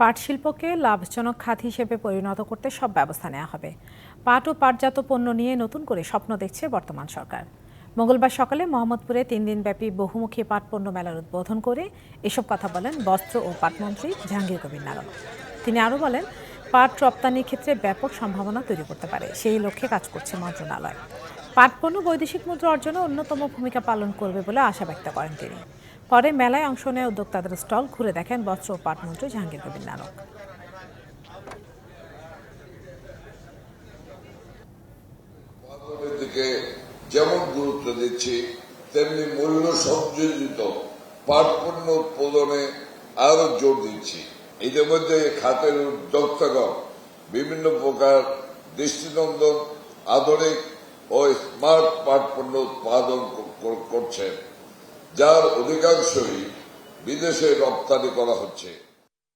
পাট শিল্পকে লাভজনক খাত হিসেবে পরিণত করতে সব ব্যবস্থা নেওয়া হবে। পাট ও পাটজাত পণ্য নিয়ে নতুন করে স্বপ্ন দেখছে বর্তমান সরকার। মঙ্গলবার সকালে মোহাম্মদপুরে তিন দিনব্যাপী বহুমুখী পাট পণ্য মেলার উদ্বোধন করে এসব কথা বলেন বস্ত্র ও পাটমন্ত্রী জাহাঙ্গীর কবির নারদ। তিনি আরও বলেন, পাট রপ্তানির ক্ষেত্রে ব্যাপক সম্ভাবনা তৈরি করতে পারে, সেই লক্ষ্যে কাজ করছে মন্ত্রণালয়। পাট পণ্য বৈদেশিক মুদ্রা অর্জনে অন্যতম ভূমিকা পালন করবে বলে আশা ব্যক্ত করেন তিনি। পরে মেলায় অংশ নেয় উদ্যোক্তাদের স্টল, ঘুরে দেখেন বস্ত্র ও পাটমন্ত্রী জাহাঙ্গীর কবির নানক। যেমন গুরুত্ব দিচ্ছি, তেমনি মূল্য সংযোজিত পাট পণ্য উৎপাদনে আরও জোর দিচ্ছি। ইতিমধ্যে খাতের উদ্যোক্তাগণ বিভিন্ন প্রকার দৃষ্টিনন্দন, আধুনিক ও স্মার্ট পাট পণ্য উৎপাদন করছেন। যার অধিকাংশই বিদেশে রপ্তানি করা হচ্ছে।